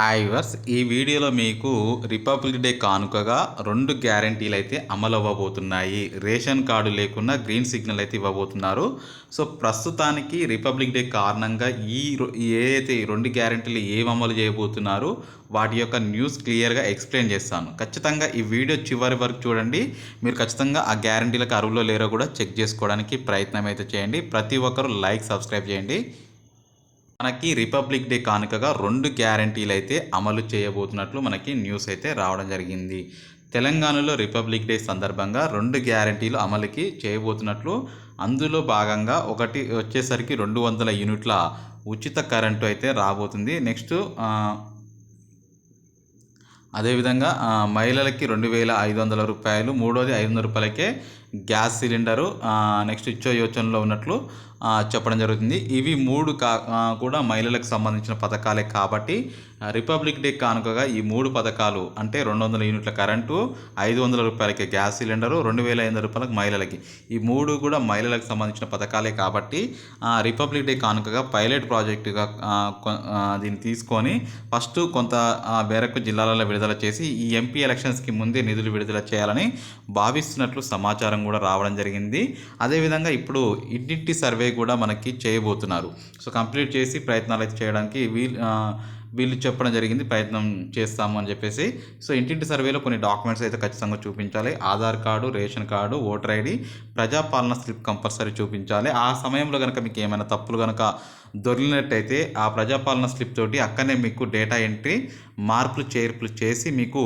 Hi verse ఈ వీడియోలో మీకు రిపబ్లిక్ డే కానుకగా రెండు గ్యారంటీలు అయితే అమలు అవ్వబోతున్నాయి. రేషన్ కార్డు లేకుండా గ్రీన్ సిగ్నల్ అయితే ఇవ్వబోతున్నారు. సో ప్రస్తుతానికి రిపబ్లిక్ డే కారణంగా ఈ ఏదైతే రెండు గ్యారంటీలు ఏం అమలు చేయబోతున్నారు వాటి యొక్క న్యూస్ క్లియర్గా ఎక్స్ప్లెయిన్ చేస్తాను. ఖచ్చితంగా ఈ వీడియో చివరి వరకు చూడండి. మీరు ఖచ్చితంగా ఆ గ్యారంటీలకు అరువులో లేరో కూడా చెక్ చేసుకోవడానికి ప్రయత్నం అయితే చేయండి. ప్రతి ఒక్కరూ లైక్ సబ్స్క్రైబ్ చేయండి. మనకి రిపబ్లిక్ డే కానుకగా రెండు గ్యారంటీలు అయితే అమలు చేయబోతున్నట్లు మనకి న్యూస్ అయితే రావడం జరిగింది. తెలంగాణలో రిపబ్లిక్ డే సందర్భంగా రెండు గ్యారంటీలు అమలుకి చేయబోతున్నట్లు అందులో భాగంగా ఒకటి వచ్చేసరికి రెండు వందల యూనిట్ల ఉచిత కరెంటు అయితే రాబోతుంది. నెక్స్ట్ అదేవిధంగా మహిళలకి రెండు వేల ఐదు వందల రూపాయలు మూడోది ఐదు వందల రూపాయలకే గ్యాస్ సిలిండరు నెక్స్ట్ ఇచ్చో యోచనలో ఉన్నట్లు చెప్పడం జరుగుతుంది. ఇవి మూడు కా కూడా మహిళలకు సంబంధించిన పథకాలే కాబట్టి రిపబ్లిక్ డే కానుకగా ఈ మూడు పథకాలు అంటే రెండు వందల యూనిట్ల కరెంటు ఐదు వందల రూపాయలకి గ్యాస్ సిలిండరు రెండు వేల ఐదు రూపాయలకు మహిళలకి. ఈ మూడు కూడా మహిళలకు సంబంధించిన పథకాలే కాబట్టి రిపబ్లిక్ డే కానుకగా పైలట్ ప్రాజెక్టుగా దీన్ని తీసుకొని ఫస్ట్ కొంత ఆ, మేరకు జిల్లాలలో విడుదల చేసి ఈ ఎంపీ ఎలక్షన్స్కి ముందే నిధులు విడుదల చేయాలని భావిస్తున్నట్లు సమాచారం కూడా రావడం జరిగింది. అదేవిధంగా ఇప్పుడు ఇడ్డిట్టి సర్వే కూడా మనకి చేయబోతున్నారు. సో కంప్లీట్ చేసి ప్రయత్నాలు అయితే చేయడానికి వీల్ వీళ్ళు చెప్పడం జరిగింది ప్రయత్నం చేస్తాము అని చెప్పేసి. సో ఇంటింటి సర్వేలో కొన్ని డాక్యుమెంట్స్ అయితే ఖచ్చితంగా చూపించాలి. Aadhaar card ration card voter ID ప్రజాపాలన స్లిప్ కంపల్సరీ చూపించాలి. ఆ సమయంలో కనుక మీకు ఏమైనా తప్పులు కనుక దొరికినట్టయితే ఆ ప్రజాపాలన స్లిప్ తోటి అక్కడనే మీకు డేటా ఎంట్రీ మార్పులు చేర్పులు చేసి మీకు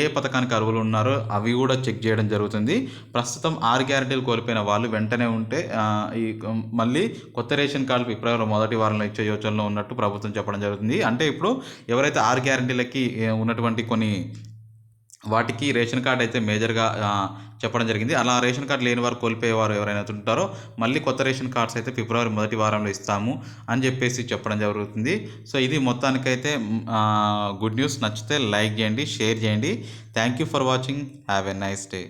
ఏ పథకానికి అర్హులు ఉన్నారో అవి కూడా చెక్ చేయడం జరుగుతుంది. ప్రస్తుతం ఆరు గ్యారెంటీలు కోల్పోయిన వాళ్ళు వెంటనే ఉంటే ఈ మళ్ళీ కొత్త రేషన్ కార్డు ఫిబ్రవరి మొదటి వారంలో ఇచ్చే యోచనలో ఉన్నట్టు ప్రభుత్వం చెప్పడం జరుగుతుంది. అంటే ఇప్పుడు ఎవరైతే ఆరు గ్యారెంటీలకి ఉన్నటువంటి కొన్ని వాటికి రేషన్ కార్డ్ అయితే మేజర్గా చెప్పడం జరిగింది. అలా రేషన్ కార్డు లేని వారు కోల్పోయేవారు ఎవరైనా ఉంటారో మళ్ళీ కొత్త రేషన్ కార్డ్స్ అయితే ఫిబ్రవరి మొదటి వారంలో ఇస్తాము అని చెప్పేసి చెప్పడం జరుగుతుంది. సో ఇది మొత్తానికైతే గుడ్ న్యూస్. నచ్చితే లైక్ చేయండి షేర్ చేయండి. Thank you for watching. Have a nice day.